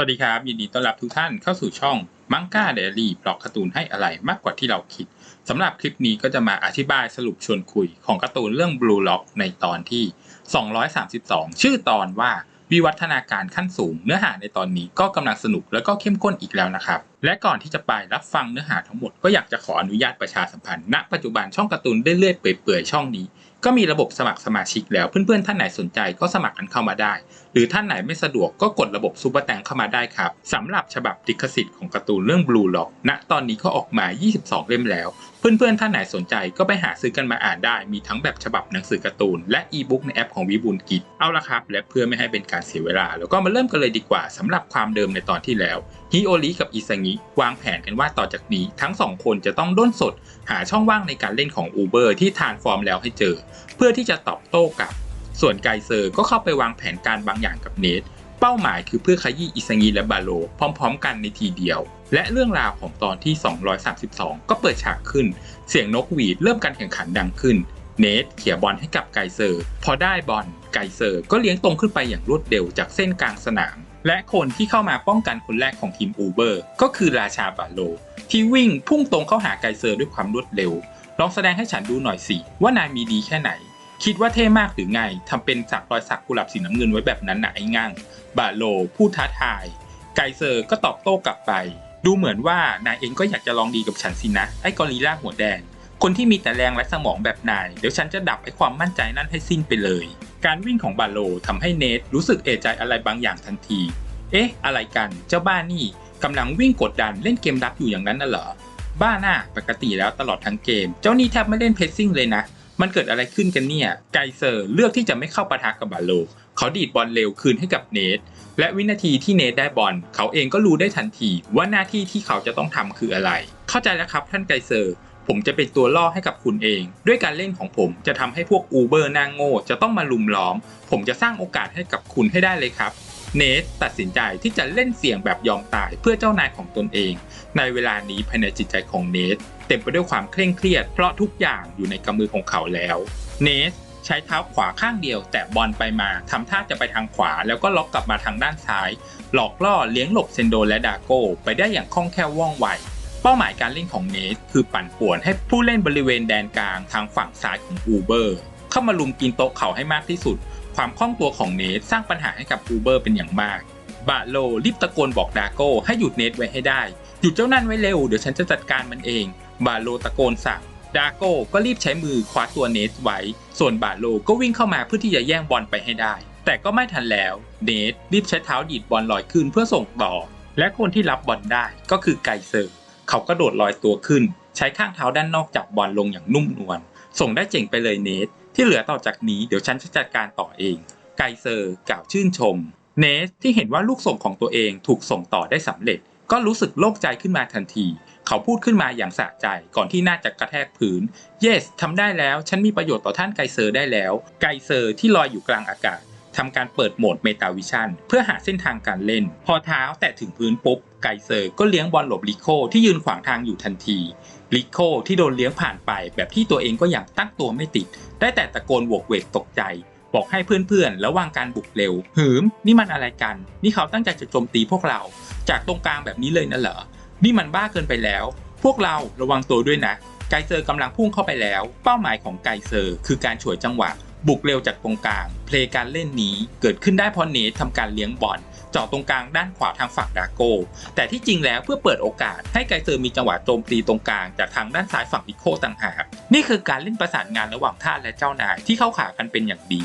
วัสดีครับ ยินดีต้อนรับทุกท่านเข้าสู่ช่องมังก้าเดลี่บล็อกการ์ตูนให้อะไรมากกว่าที่เราคิดสำหรับคลิปนี้ก็จะมาอธิบายสรุปชวนคุยของการ์ตูนเรื่อง Blue Lock ในตอนที่ 232 ชื่อตอนว่าวิวัฒนาการขั้นสูง เนื้อหาในตอนนี้ก็กำลังสนุกและก็เข้มข้นอีกแล้วนะครับ และก่อนที่จะไปรับฟังเนื้อหาทั้งหมดก็อยากจะขออนุญาตประชาสัมพันธ์ณปัจจุบันช่องการ์ตูนเรื่อยๆเปื่อยๆช่องนี้ก็มีระบบสมัครสมาชิกแล้วเพื่อนๆท่านไหนสนใจก็สมัครกันเข้ามาได้หรือท่านไหนไม่สะดวกก็กดระบบซูเปอร์แตงเข้ามาได้ครับสำหรับฉบับติคสิทธิ์ของการ์ตูนเรื่อง Blue Lock ณตอนนี้ก็ออกมา 22 เล่มแล้ว เพื่อนๆ ท่านไหนสนใจก็ไปหาซื้อกันมาอ่านได้ มีทั้งแบบฉบับหนังสือการ์ตูน และอีบุ๊กในแอปของวิบูลกิจเอาละครับ และเพื่อไม่ให้เป็นการเสียเวลา แล้วก็มาเริ่มกันเลยดีกว่าสำหรับความเดิมในตอนที่แล้วฮิโอริกับอิซางิวางแผนกันว่าต่อจากนี้ทั้งสองคนจะต้องด้นสด หาช่องว่างในการเล่นของ Uber ที่ทานฟอร์มแล้วให้เจอ เพื่อที่จะตอบโต้กับ ส่วนไกเซอร์ก็เข้าไปวางแผนการบางอย่างกับเนทเป้าหมายคือเพื่อขยี้อิสงีและบาโล พร้อม ๆ กันในทีเดียว และเรื่องราวของตอนที่ 232 ก็เปิดฉากขึ้น เสียงนกหวีดเริ่มการแข่งขันดังขึ้น เนทเขี่ยบอลให้กับไกเซอร์ พอได้บอลไกเซอร์ก็เลี้ยงตรงขึ้นไปอย่างรวดเร็วจากเส้นกลางสนาม และคนที่เข้ามาป้องกันคนแรกของทีมอูเบอร์ก็คือราชาบาโล ที่วิ่งพุ่งตรงเข้าหาไกเซอร์ด้วยความรวดเร็ว ลองแสดงให้ฉันดูหน่อยสิว่านายมีดีแค่ไหน คิดว่าเท่มากหรือไงทำเป็นสักรอยสักกุหลาบสีน้ำเงินไว้แบบนั้นนะไอ้ง่าง บาโลพูดท้าทาย ไกเซอร์ก็ตอบโต้กลับไป ดูเหมือนว่านายเองก็อยากจะลองดีกับฉันสินะ ไอ้กอริล่าหัวแดง คนที่มีแต่แรงและสมองแบบนาย เดี๋ยวฉันจะดับไอ้ความมั่นใจนั่นให้สิ้นไปเลย การวิ่งของบาโลทำให้เนทรู้สึกเอใจอะไรบางอย่างทันที เอ๊ะ อะไรกัน เจ้าบ้านนี่กำลังวิ่งกดดันเล่นเกมรับอยู่อย่างนั้นน่ะเหรอ บ้าหน้าปกติแล้วตลอดทั้งเกม เจ้านี่แทบไม่เล่นเพสซิ่งเลยนะ มันเกิดอะไรขึ้นกันเนี่ย ไกเซอร์เลือกที่จะไม่เข้าปะทะกับบาโล เขาดีดบอลเร็วคืนให้กับเนท และวินาทีที่เนทได้บอล เขาเองก็รู้ได้ทันทีว่าหน้าที่ที่เขาจะต้องทำคืออะไร เข้าใจแล้วครับท่านไกเซอร์ ผมจะเป็นตัวล่อให้กับคุณเอง ด้วยการเล่นของผมจะทำให้พวกอูเบอร์นางโง่จะต้องมาลุมล้อม ผมจะสร้างโอกาสให้กับคุณให้ได้เลยครับ เนทตัดสินใจที่จะเล่นเสี่ยงแบบยอมตายเพื่อเจ้านายของตนเอง ในเวลานี้ภายในจิตใจของเนทเต็มไปด้วยความเคร่งเครียดเพราะทุกอย่างอยู่ในกำมือของเขาแล้ว เนทใช้เท้าขวาข้างเดียว แตะบอลไปมาทำท่าจะไปทางขวา แล้วก็ล็อกกลับมาทางด้านซ้าย หลอกล่อเลี้ยงหลบเซนโดและดาโก้ไปได้อย่างคล่องแคล่วว่องไวเป้าหมายการเล่นของเนทคือปั่นป่วนให้ผู้เล่นบริเวณแดนกลางทางฝั่งซ้ายของอูเบอร์ เข้ามาลุมกินโต๊ะเขาให้มากที่สุด ความคล่องตัวของเนทสร้างปัญหาให้กับอูเบอร์เป็นอย่างมาก บาโลรีบตะโกนบอกดาโก้ให้หยุดเนทไว้ให้ได้ หยุดเจ้านั่นไว้เร็วเดี๋ยวฉันจะจัดการมันเอง บาโลตะโกนสั่งดาโก้ก็รีบใช้มือคว้าตัวเนทไว้ ส่วนบาโลก็วิ่งเข้ามาเพื่อที่จะแย่งบอลไปให้ได้ แต่ก็ไม่ทันแล้ว เนทรีบใช้เท้าดีดบอลลอยขึ้นเพื่อส่งต่อ และคนที่รับบอลได้ก็คือไกเซอร์ เขาก็โดดลอยตัวขึ้น ใช้ข้างเท้าด้านนอกจับบอลลงอย่างนุ่มนวล ส่งได้เจ๋งไปเลยเนท ที่เหลือต่อจากนี้เดี๋ยวฉันจะจัดการต่อเอง ไกเซอร์กล่าวชื่นชม เนสที่เห็นว่าลูกส่งของตัวเองถูกส่งต่อได้สำเร็จ ก็รู้สึกโล่งใจขึ้นมาทันที เขาพูดขึ้นมาอย่างสะใจก่อนที่น่าจะกระแทกพื้น yes ทำได้แล้ว ฉันมีประโยชน์ต่อท่านไกเซอร์ได้แล้ว ไกเซอร์ที่ลอยอยู่กลางอากาศ ทำการเปิดโหมดเมตาวิชั่นเพื่อหาเส้นทางการเล่น พอเท้าแตะถึงพื้นปุ๊บ ไกเซอร์ก็เลี้ยงบอลหลบลิโคที่ยืนขวางทางอยู่ทันทีลิโคที่โดนเลี้ยงผ่านไปแบบที่ตัวเองก็ยังตั้งตัวไม่ติด ได้แต่ตะโกนโวกเวกตกใจ บอกให้เพื่อนๆ ระวังการบุกเร็ว หืม นี่มันอะไรกัน นี่เขาตั้งใจจะโจมตีพวกเรา จากตรงกลางแบบนี้เลยนะเหรอ นี่มันบ้าเกินไปแล้ว พวกเราระวังตัวด้วยนะ ไกเซอร์กำลังพุ่งเข้าไปแล้ว เป้าหมายของไกเซอร์ คือการฉวยจังหวะ บุกเร็วจากตรงกลาง เพลย์การเล่นนี้เกิดขึ้นได้เพราะเนททำการเลี้ยงบอลเจาะตรงกลางด้านขวาทางฝั่งดาโก้แต่ที่จริงแล้วเพื่อเปิดโอกาสให้ไกเซอร์มีจังหวะโจมตีตรงกลางจากทางด้านซ้ายฝั่งพิโคต่างหาก นี่คือการเล่นประสานงานระหว่างท่าและเจ้านายที่เข้าขากันเป็นอย่างดี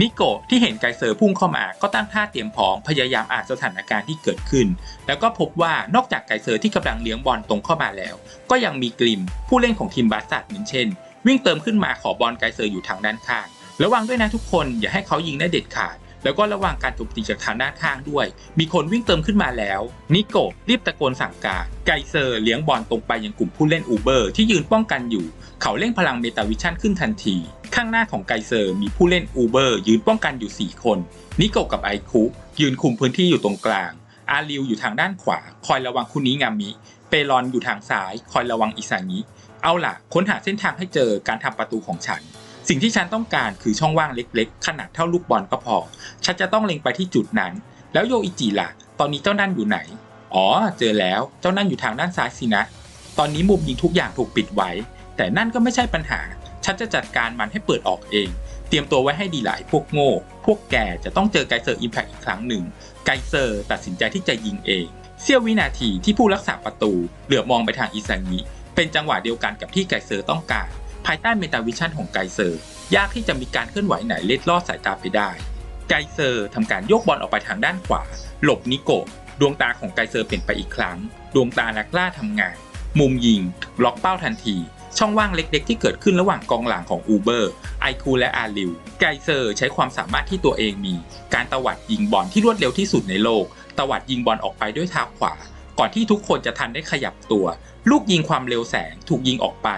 นิโกที่เห็นไกเซอร์พุ่งเข้ามาก็ตั้งท่าเตรียมพร้อมพยายามอ่านสถานการณ์ที่เกิดขึ้น แล้วก็พบว่านอกจากไกเซอร์ที่กำลังเลี้ยงบอลตรงเข้ามาแล้ว ก็ยังมีกริม ผู้เล่นของทีมบาสซัดเหมินเช่น วิ่งเติมขึ้นมาขอบอลไกเซอร์อยู่ทางด้านข้าง ระวังด้วยนะทุกคนอย่าให้เขายิงได้เด็ดขาด แล้วก็ระวังการโจมตีจากทางด้านข้างด้วย มีคนวิ่งเติมขึ้นมาแล้ว นิโกรีบตะโกนสั่งการ ไกเซอร์เลี้ยงบอลตรงไปยังกลุ่มผู้เล่นอูเบอร์ที่ยืนป้องกันอยู่ เขาเร่งพลังเมตาวิชั่นขึ้นทันที ข้างหน้าของไกเซอร์มีผู้เล่นอูเบอร์ยืนป้องกันอยู่ 4 คน นิโกกับไอคุยืนคุมพื้นที่อยู่ตรงกลาง อาริวอยู่ทางด้านขวา คอยระวังคุนิงามิ เปรอนอยู่ทางซ้าย คอยระวังอิซางิเอาล่ะ ค้นหาเส้นทางให้เจอการทำประตูของฉัน สิ่งที่ฉันต้องการคือช่องว่างเล็กๆ ขนาดเท่าลูกบอลก็พอ ฉันจะต้องเล็งไปที่จุดนั้น แล้วโยอิจิล่ะ ตอนนี้เจ้านั่นอยู่ไหน อ๋อ เจอแล้ว เจ้านั่นอยู่ทางด้านซ้ายสินะ ตอนนี้มุมยิงทุกอย่างถูกปิดไว้ แต่นั่นก็ไม่ใช่ปัญหา ฉันจะจัดการมันให้เปิดออกเอง เตรียมตัวไว้ให้ดีหลายพวกโง่ พวกแกจะต้องเจอไกเซอร์อิมแพกอีกครั้งหนึ่ง ไกเซอร์ตัดสินใจที่จะยิงเอง เสี้ยววินาทีที่ผู้รักษาประตูเหลือบมองไปทางอิซางิเป็นจังหวะเดียวกันกับที่ไกเซอร์ต้องการ ภายใต้เมตาวิชั่นของไกเซอร์ ยากที่จะมีการเคลื่อนไหวไหนเล็ดลอดสายตาไปได้ ไกเซอร์ทำการโยกบอลออกไปทางด้านขวา หลบนิโกดวงตาของไกเซอร์เปลี่ยนไปอีกครั้ง ดวงตานักล่าทำงาน มุมยิง ล็อกเป้าทันที ช่องว่างเล็กๆ ที่เกิดขึ้นระหว่างกองหลังของอูเบอร์ไอคูและอาริว ไกเซอร์ใช้ความสามารถที่ตัวเองมี การตวัดยิงบอลที่รวดเร็วที่สุดในโลก ตวัดยิงบอลออกไปด้วยเท้าขวา ก่อนที่ทุกคนจะทันได้ขยับตัว ลูกยิงความเร็วแสงถูกยิงออกไป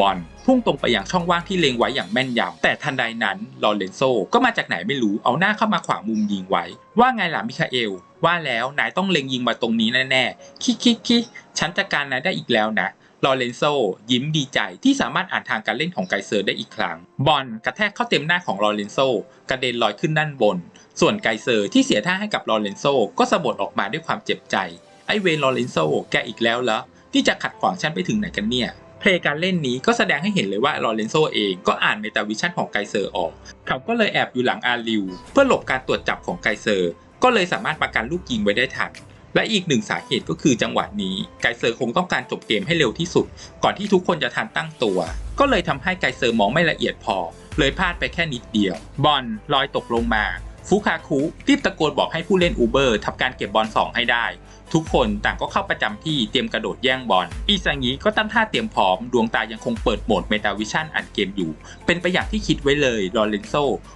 บอล พุ่งตรงไปยังช่องว่างที่เล็งไว้อย่างแม่นยำแต่ทันใดนั้นลอเรนโซก็มาจากไหนไม่รู้เอาหน้าเข้ามาขวางมุมยิงไว้ ว่าไงล่ะมิคาเอล ว่าแล้วนายต้องเล็งยิงมาตรงนี้แน่ๆคิคิคิฉันจัดการนายได้อีกแล้วนะลอเรนโซยิ้มดีใจที่สามารถอ่านทางการเล่นของไกเซอร์ได้อีกครั้ง บอลกระแทกเข้าเต็มหน้าของลอเรนโซกระเด็นลอยขึ้นด้านบน ส่วนไกเซอร์ที่เสียท่าให้กับลอเรนโซก็สะบัดออกมาด้วยความเจ็บใจไอเวนลอเรนโซแกอีกแล้วเหรอที่จะขัดขวางฉันไปถึงไหนกันเนี่ย เพลงการเล่นนี้ก็แสดงให้เห็นเลยว่าลอเรนโซเองก็อ่านเมตาวิชั่นของไกเซอร์ออก เขาก็เลยแอบอยู่หลังอาริว เพื่อหลบการตรวจจับของไกเซอร์ ก็เลยสามารถประกันลูกยิงไว้ได้ทันและอีกหนึ่งสาเหตุก็คือจังหวะนี้ไกเซอร์คงต้องการจบเกมให้เร็วที่สุด ก่อนที่ทุกคนจะทันตั้งตัว ก็เลยทำให้ไกเซอร์มองไม่ละเอียดพอ เลยพลาดไปแค่นิดเดียว บอลลอยตกลงมา ฟุคาคุรีบตะโกนบอกให้ผู้เล่นอูเบอร์ทำการเก็บบอลสองให้ได้ ทุกคนต่างก็เข้าประจำที่เตรียมกระโดดแย่งบอลอีซางิก็ตั้งท่าเตรียมพร้อม ดวงตายังคงเปิดโหมดเมตาวิชั่นอันเกมอยู่ เป็นไปอย่างที่คิดไว้เลยลอเรนโซ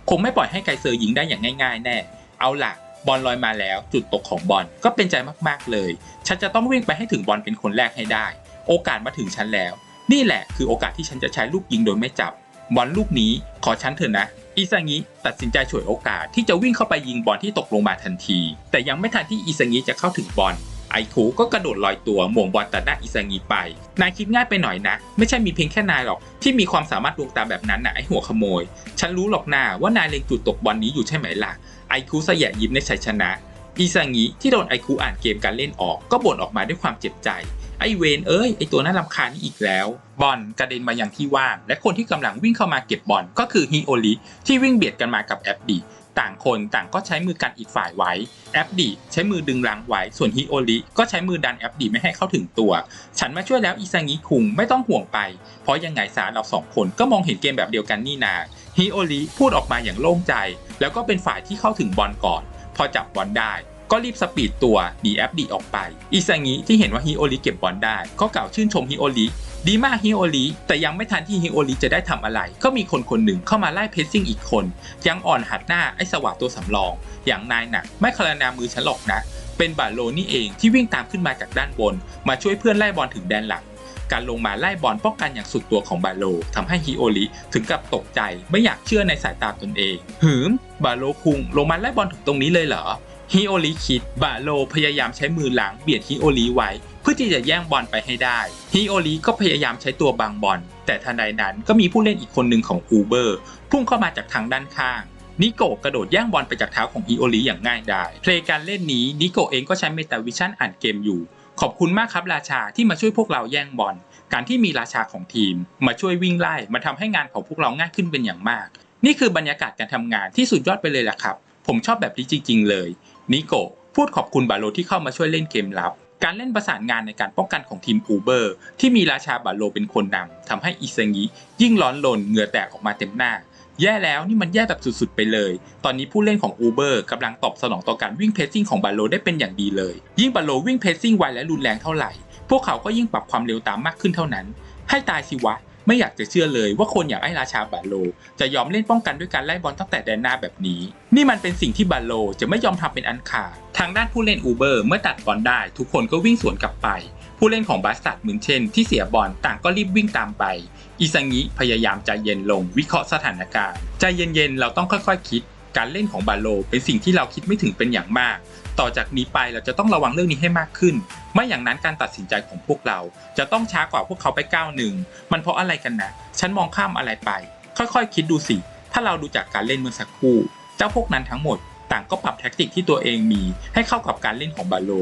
คงไม่ปล่อยให้ไกเซอร์ยิงได้อย่างง่ายๆ แน่ เอาล่ะบอลลอยมาแล้ว จุดตกของบอลก็เป็นใจมากๆเลย ฉันจะต้องวิ่งไปให้ถึงบอลเป็นคนแรกให้ได้ โอกาสมาถึงฉันแล้ว นี่แหละคือโอกาสที่ฉันจะใช้ลูกยิงโดยไม่จับบอลลูกนี้ขอฉันเถอะนะ อิซางิตัดสินใจฉวยโอกาสที่จะวิ่งเข้าไปยิงบอลที่ตกลงมาทันที แต่ยังไม่ทันที่อิซางิจะเข้าถึงบอลไอคูก็กระโดดลอยตัวหม่งบอลตัดหน้าอิซางิไป นายคิดง่ายไปหน่อยนะ ไม่ใช่มีเพียงแค่นายหรอก ที่มีความสามารถดวงตาแบบนั้นนะไอหัวขโมย ฉันรู้หรอกนาว่านายเล็งจุดตกบอลนี้อยู่ใช่ไหมล่ะ ไอคูเสยะยิ้มในชัยชนะ อิซางิที่โดนไอคูอ่านเกมการเล่นออกก็บ่นออกมาด้วยความเจ็บใจ ไอเวนเอ้ยไอตัวน่ารำคาดีอีกแล้ว บอลกระเด็นมายังที่ว่าง และคนที่กำลังวิ่งเข้ามาเก็บบอลก็คือฮิโอริที่วิ่งเบียดกันมากับแอปดีต่างคนต่างก็ใช้มือกันอีกฝ่ายไว้ แอปดีใช้มือดึงหลังไว้ ส่วนฮิโอริก็ใช้มือดันแอปดีไม่ให้เข้าถึงตัว ฉันมาช่วยแล้วอิซางิคุงไม่ต้องห่วงไป เพราะยังไงสารเราสองคนก็มองเห็นเกมแบบเดียวกันนี่นาฮิโอริพูดออกมาอย่างโล่งใจ แล้วก็เป็นฝ่ายที่เข้าถึงบอลก่อน พอจับบอลได้ ก็รีบสปีดตัวหนีแอปดีออกไป อิซางิที่เห็นว่าฮิโอริเก็บบอลได้ ก็กล่าวชื่นชมฮิโอริดีมากฮิโอริแต่ยังไม่ทันที่ฮิโอริจะได้ทำอะไร ก็มีคนคนหนึ่งเข้ามาไล่เพสซิ่งอีกคน ยังอ่อนหัดหน้าไอ้สวัสดตัวสำรอง อย่างนายหน่ะไม่คารนามือฉันหรอกนะ เป็นบาโลนี่เองที่วิ่งตามขึ้นมาจากด้านบน มาช่วยเพื่อนไล่บอลถึงแดนหลังการลงมาไล่บอลป้องกันอย่างสุดตัวของบาโลทำให้ฮิโอริถึงกับตกใจไม่อยากเชื่อในสายตาตนเอง หืม บาโลคุงลงมาไล่บอลถึงตรงนี้เลยเหรอ ฮิโอริคิดบาโลพยายามใช้มือหลังเบียดฮิโอริไว้ เพื่อที่จะแย่งบอลไปให้ได้ฮิโอริก็พยายามใช้ตัวบังบอล แต่ทันใดนั้นก็มีผู้เล่นอีกคนหนึ่งของอูเบอร์พุ่งเข้ามาจากทางด้านข้างนิโกะกระโดดแย่งบอลไปจากเท้าของฮิโอริอย่างง่ายดายเพลยการเล่นนี้นิโกะเองก็ใช้เมตาวิชั่นอ่านเกมอยู่ ขอบคุณมากครับราชาที่มาช่วยพวกเราแย่งบอลการที่มีราชาของทีม มาช่วยวิ่งไล่มาทำให้งานของพวกเราง่ายขึ้นเป็นอย่างมาก นี่คือบรรยากาศการทำงานที่สุดยอดไปเลยล่ะครับ ผมชอบแบบนี้จริง ๆ เลย นิโกพูดขอบคุณบาโลที่เข้ามาช่วยเล่นเกมลับ การเล่นประสานงานในการป้องกันของทีมอูเบอร์ที่มีราชาบาโลเป็นคนนำทำให้อิซางิยิ่งร้อนรนเหงื่อแตกออกมาเต็มหน้า แย่แล้วนี่มันแย่แบบสุดๆไปเลย ตอนนี้ผู้เล่นของ Uber กำลังตอบสนองต่อการวิ่งเพรสซิ่งของบาโลได้เป็นอย่างดีเลย ยิ่งบาโลวิ่งเพรสซิ่งไวและรุนแรงเท่าไหร่ พวกเขาก็ยิ่งปรับความเร็วตามมากขึ้นเท่านั้น ให้ตายสิวะ ไม่อยากจะเชื่อเลยว่าคนอย่างไอ้ราชาบาโล จะยอมเล่นป้องกันด้วยการไล่บอลตั้งแต่แดนหน้าแบบนี้ นี่มันเป็นสิ่งที่บาโลจะไม่ยอมทำเป็นอันขาดทางด้านผู้เล่น Uber เมื่อตัดบอลได้ ทุกคนก็วิ่งสวนกลับไป ผู้เล่นของบาสตัดเหมือนเช่น ที่เสียบอลต่างก็รีบวิ่งตามไปอิซังิพยายามใจเย็นลงวิเคราะห์สถานการณ์ใจเย็นๆเราต้องค่อยๆคิดการเล่นของบาโลเป็นสิ่งที่เราคิดไม่ถึงเป็นอย่างมาก ต่อจากนี้ไปเราจะต้องระวังเรื่องนี้ให้มากขึ้น ไม่อย่างนั้นการตัดสินใจของพวกเรา จะต้องช้ากว่าพวกเขาไปก้าวหนึ่งมันเพราะอะไรกันนะฉันมองข้ามอะไรไป ค่อยๆ คิดดูสิ ถ้าเราดูจากการเล่นเมื่อสักครู่ เจ้าพวกนั้นทั้งหมด ต่างก็ปรับแท็กติกที่ตัวเองมีให้เข้ากับการเล่นของบาโล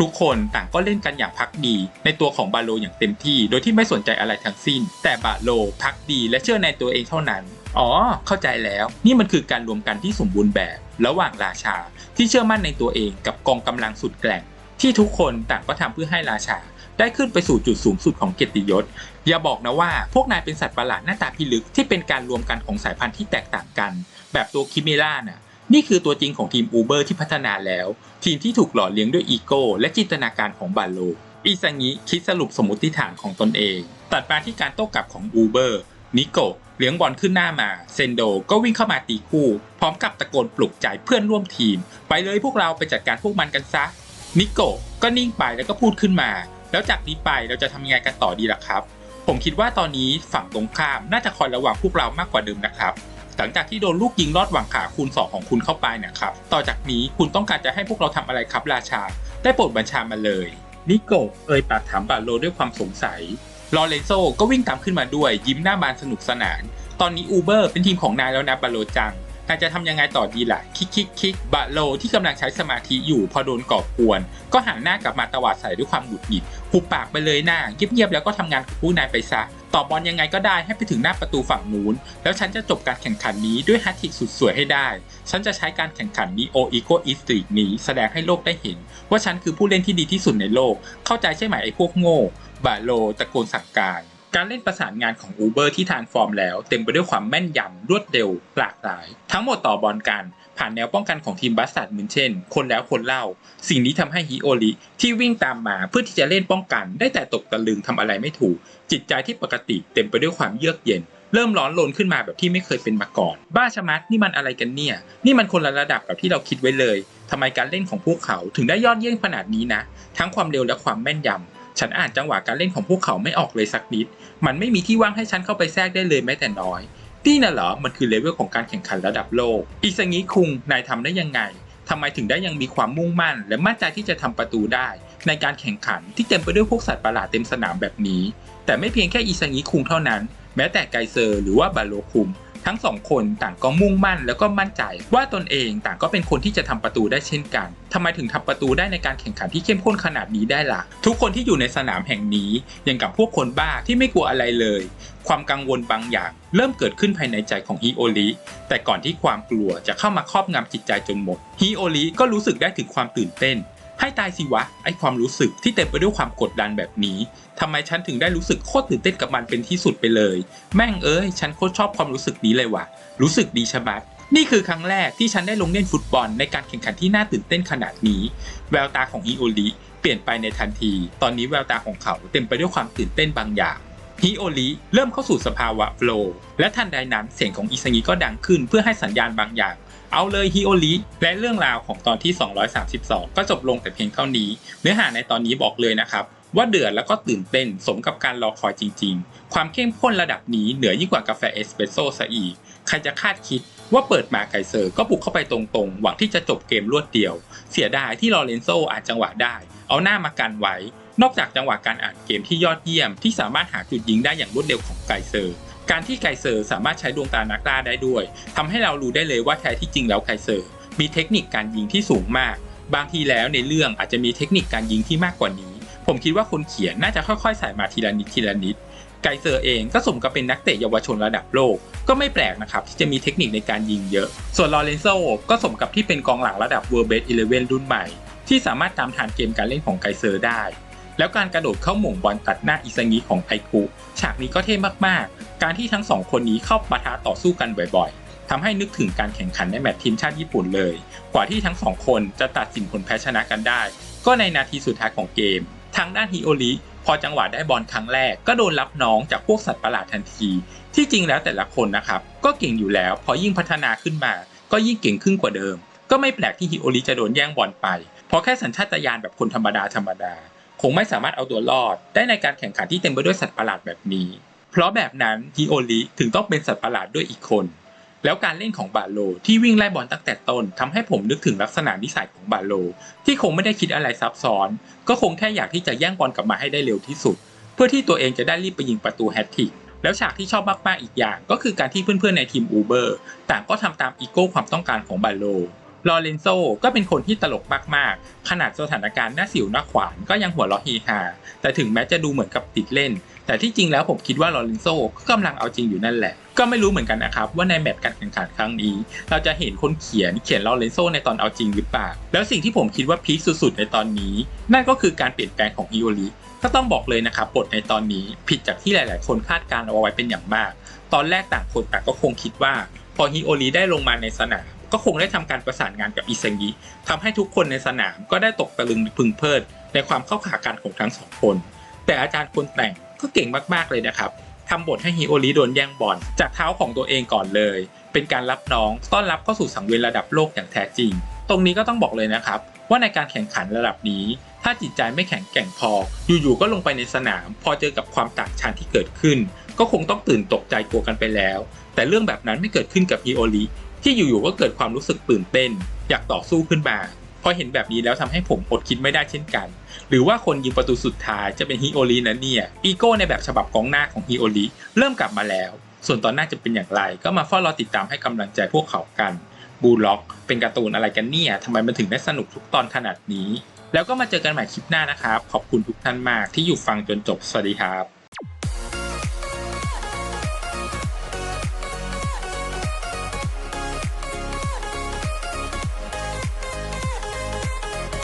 ทุกคนต่างก็เล่นกันอย่างพักดี ในตัวของบาโลอย่างเต็มที่ โดยที่ไม่สนใจอะไรทั้งสิ้น แต่บาโลพักดีและเชื่อในตัวเองเท่านั้น อ๋อ เข้าใจแล้ว นี่มันคือการรวมกันที่สมบูรณ์แบบ ระหว่างราชาที่เชื่อมั่นในตัวเองกับกองกำลังสุดแกร่ง ที่ทุกคนต่างก็ทำเพื่อให้ราชา ได้ขึ้นไปสู่จุดสูงสุดของเกียรติยศ อย่าบอกนะว่าพวกนายเป็นสัตว์ประหลาดหน้าตาพิลึกที่เป็นการรวมกันของสายพันธุ์ที่แตกต่างกัน แบบตัวคิเมล่าน่ะนี่คือตัวจริงของทีมอูเบอร์ที่พัฒนาแล้ว ทีมที่ถูกหล่อเลี้ยงด้วยอีโก้และจินตนาการของบาโลอิซางิคิดสรุปสมมติฐานของตนเอง ตัดมาที่การโต้กลับของอูเบอร์นิโก เลี้ยงบอลขึ้นหน้ามาเซนโดก็วิ่งเข้ามาตีคู่ พร้อมกับตะโกนปลุกใจเพื่อนร่วมทีม ไปเลยพวกเราไปจัดการพวกมันกันซะ นิโกะก็นิ่งไปแล้วก็พูดขึ้นมา แล้วจากนี้ไปเราจะทำยังไงกันต่อดีล่ะครับ ผมคิดว่าตอนนี้ฝั่งตรงข้ามน่าจะคอยระวังพวกเรามากกว่าเดิมนะครับหลังจากที่โดนลูกยิงลอดหวังขาคูณสองของคุณเข้าไปเนะครับ ต่อจากนี้คุณต้องการจะให้พวกเราทำอะไรครับราชา ได้โปรดบัญชามาเลย นิโกะเอ่ยปากถามบาโลด้วยความสงสัย ลอเรนโซก็วิ่งตามขึ้นมาด้วย ยิ้มหน้าบานสนุกสนาน ตอนนี้อูเบอร์เป็นทีมของนายแล้วนะบาโลจังนายจะทำยังไงต่อดีล่ะ คิกคิกคิกบาโลที่กำลังใช้สมาธิอยู่พอโดนก่อกวน ก็หันหน้ากลับมาตวาดใส่ด้วยความหงุดหงิดหุบปากไปเลยหน้าเงียบๆแล้วก็ทำงานกับผู้นายไปซะต่อบอลยังไงก็ได้ให้ไปถึงหน้าประตูฝั่งนู้น แล้วฉันจะจบการแข่งขันนี้ด้วยแฮตทริกสุดสวยให้ได้ ฉันจะใช้การแข่งขันนี้โออีโกอีสตรีนี้แสดงให้โลกได้เห็น ว่าฉันคือผู้เล่นที่ดีที่สุดในโลก เข้าใจใช่ไหมไอ้พวกโง่ บาโลตะโกนสั่งการ การเล่นประสานงานของ Uber ที่ทานฟอร์มแล้ว เต็มไปด้วยความแม่นยำรวดเร็วหลากหลาย ทั้งหมดต่อบอลกันผ่านแนวป้องกันของทีมบัสสัตเหมือนเช่น คนแล้วคนเล่า สิ่งนี้ทำให้ฮิโอริที่วิ่งตามมาเพื่อที่จะเล่นป้องกัน ได้แต่ตกตะลึงทำอะไรไม่ถูก จิตใจที่ปกติเต็มไปด้วยความเยือกเย็น เริ่มร้อนรนขึ้นมาแบบที่ไม่เคยเป็นมาก่อน บ้าชะมัดนี่มันอะไรกันเนี่ย นี่มันคนละระดับกับที่เราคิดไว้เลยทำไมการเล่นของพวกเขาถึงได้ยอดเยี่ยมขนาดนี้นะ ทั้งความเร็วและความแม่นยำ ฉันอ่านจังหวะการเล่นของพวกเขาไม่ออกเลยสักนิด มันไม่มีที่ว่างให้ฉันเข้าไปแทรกได้เลยแม้แต่น้อย นี่น่ะเหรอ มันคือเลเวลของการแข่งขันระดับโลก อิซางิคุง นายทำได้ยังไงทำไมถึงได้ยังมีความมุ่งมั่น และมั่นใจที่จะทำประตูได้ ในการแข่งขันที่เต็มไปด้วยพวกสัตว์ประหลาดเต็มสนามแบบนี้ แต่ไม่เพียงแค่อิซางิคุงเท่านั้น แม้แต่ไกเซอร์หรือว่าบาโลคุง ทั้งสองคนต่างก็มุ่งมั่นแล้วก็มั่นใจ ว่าตนเองต่างก็เป็นคนที่จะทำประตูได้เช่นกันทำไมถึงทำประตูได้ในการแข่งขันที่เข้มข้นขนาดนี้ได้ล่ะ ทุกคนที่อยู่ในสนามแห่งนี้ยังกับพวกคนบ้าที่ไม่กลัวอะไรเลย ความกังวลบางอย่าง เริ่มเกิดขึ้นภายในใจของฮิโอริแต่ก่อนที่ความกลัวจะเข้ามาครอบงำจิตใจจนหมดฮิโอริก็รู้สึกได้ถึงความตื่นเต้น ให้ตายสิวะ ไอความรู้สึกที่เต็มไปด้วยความกดดันแบบนี้ทำไมฉันถึงได้รู้สึกโคตรตื่นเต้นกับมันเป็นที่สุดไปเลย แม่งเอ้ย ฉันโคตรชอบความรู้สึกนี้เลยว่ะ รู้สึกดีชะมัดนี่คือครั้งแรกที่ฉันได้ลงเล่นฟุตบอลในการแข่งขันที่น่าตื่นเต้นขนาดนี้ แววตาของฮิโอริเปลี่ยนไปในทันที ตอนนี้แววตาของเขาเต็มไปด้วยความตื่นเต้นบางอย่างฮิโอริเริ่มเข้าสู่สภาวะโฟล์และทันใดนั้นเสียงของอิซางิก็ดังขึ้นเพื่อให้สัญญาณบางอย่าง เอาเลยฮิโอริและเรื่องราวของตอนที่ 232 ก็จบลงแต่เพียงเท่านี้ เนื้อหาในตอนนี้บอกเลยนะครับ ว่าเดือดแล้วก็ตื่นเต้นสมกับการรอคอยจริง ๆ ความเข้มข้นระดับนี้เหนือยิ่งกว่ากาแฟเอสเปรสโซ่ซะอีกใครจะคาดคิดว่าเปิดมาไกเซอร์ก็บุกเข้าไปตรงๆ หวังที่จะจบเกมรวดเดียว เสียดายที่ลอเรนโซอานจังหวะได้ เอาหน้ามากันไว้ นอกจากจังหวะการอ่านเกมที่ยอดเยี่ยม ที่สามารถหาจุดยิงได้อย่างรวดเร็วของไกเซอร์ การที่ไกเซอร์สามารถใช้ดวงตานักล่าได้ด้วยทำให้เรารู้ได้เลยว่าแท้ที่จริงแล้วไกเซอร์ มีเทคนิคการยิงที่สูงมาก บางทีแล้วในเรื่องอาจจะมีเทคนิคการยิงที่มากกว่านี้ ผมคิดว่าคนเขียนน่าจะค่อยๆใส่มาทีละนิดทีละนิดไกเซอร์เองก็สมกับเป็นนักเตะเยาวชนระดับโลก ก็ไม่แปลกนะครับที่จะมีเทคนิคในการยิงเยอะ ส่วนลอเรนโซก็สมกับที่เป็นกองหลังระดับ World Best 11รุ่นใหม่ ที่สามารถตามทานเกมการเล่นของไกเซอร์ได้ แล้วการกระโดดเข้าหม่งบอลตัดหน้าอิซางิของไอคุฉากนี้ก็เท่มากๆ การที่ทั้งสองคนนี้เข้าปะทะต่อสู้กันบ่อยๆทำให้นึกถึงการแข่งขันในแมตช์ทีมชาติญี่ปุ่นเลย กว่าที่ทั้งสองคนจะตัดสินผลแพ้ชนะกันได้ ก็ในนาทีสุดท้ายของเกม ทางด้านฮิโอริพอจังหวะได้บอลครั้งแรก ก็โดนรับน้องจากพวกสัตว์ประหลาดทันที ที่จริงแล้วแต่ละคนนะครับก็เก่งอยู่แล้ว พอยิ่งพัฒนาขึ้นมา ก็ยิ่งเก่งขึ้นกว่าเดิม ก็ไม่แปลกที่ฮิโอริจะโดนแย่งบอลไปเพราะแค่สัญชาตญาณแบบคนธรรมดาธรรมดา คงไม่สามารถเอาตัวรอด ได้ในการแข่งขันที่เต็มไปด้วยสัตว์ประหลาดแบบนี้ เพราะแบบนั้นฮิโอริถึงต้องเป็นสัตว์ประหลาดด้วยอีกคน แล้วการเล่นของบาโลที่วิ่งไล่บอลตั้งแต่ต้นทำให้ผมนึกถึงลักษณะนิสัยของบาโล ที่คงไม่ได้คิดอะไรซับซ้อน ก็คงแค่อยากที่จะแย่งบอลกลับมาให้ได้เร็วที่สุด เพื่อที่ตัวเองจะได้รีบไปยิงประตูแฮตทริกแล้วฉากที่ชอบมากๆอีกอย่าง ก็คือการที่เพื่อนๆในทีมอูเบอร์ต่างก็ทำตามอีโก้ความต้องการของบาโล ลอเรนโซก็เป็นคนที่ตลกมากๆ ขนาดสถานการณ์หน้าสิวหน้าขวานก็ยังหัวเราะเฮฮา แต่ถึงแม้จะดูเหมือนกับติดเล่น แต่ที่จริงแล้วผมคิดว่าลอเรนโซก็กำลังเอาจริงอยู่นั่นแหละ ก็ไม่รู้เหมือนกันนะครับว่าในแมตช์การแข่งขันครั้งนี้ เราจะเห็นคนเขียนเขียนลอเรนโซในตอนเอาจริงหรือเปล่า แล้วสิ่งที่ผมคิดว่าพีคสุดๆในตอนนี้ นั่นก็คือการเปลี่ยนแปลงของอิโอริก็ต้องบอกเลยนะครับบทในตอนนี้ผิดจากที่หลาย ๆ คนคาดการณ์เอาไว้เป็นอย่างมาก ตอนแรกต่างคนต่างก็คงคิดว่า พอฮิโอริได้ลงมาในสนาม ก็คงได้ทำการประสานงานกับอิเซงิทำให้ทุกคนในสนามก็ได้ตกตะลึงพึงเพลิดในความเข้าขากันของทั้งสองคน แต่อาจารย์คนแต่งก็เก่งมากๆเลยนะครับทำบทให้ฮิโอริโดนแย่งบอลจากเท้าของตัวเองก่อนเลย เป็นการรับน้องต้อนรับเข้าสู่สังเวียนระดับโลกอย่างแท้จริง ตรงนี้ก็ต้องบอกเลยนะครับ ว่าในการแข่งขันระดับนี้ ถ้าจิตใจไม่แข็งแกร่งพอ อยู่ๆก็ลงไปในสนาม พอเจอกับความต่างชั้นที่เกิดขึ้น ก็คงต้องตื่นตกใจกลัวกันไปแล้ว แต่เรื่องแบบนั้นไม่เกิดขึ้นกับฮิโอริ ที่อยู่ๆก็เกิดความรู้สึกตื่นเต้น อยากต่อสู้ขึ้นมาพอเห็นแบบนี้แล้วทำให้ผมอดคิดไม่ได้เช่นกัน หรือว่าคนยิงประตูสุดท้ายจะเป็นฮิโอรินะเนี่ยอีโก้ในแบบฉบับกองหน้าของฮิโอริเริ่มกลับมาแล้ว ส่วนตอนหน้าจะเป็นอย่างไร ก็มาเฝ้ารอติดตามให้กำลังใจพวกเขากันบูล็อก เป็นการ์ตูนอะไรกันเนี่ยทำไมมันถึงได้สนุกทุกตอนขนาดนี้ แล้วก็มาเจอกันใหม่คลิปหน้านะครับ ขอบคุณทุกท่านมากที่อยู่ฟังจนจบสวัสดีครับ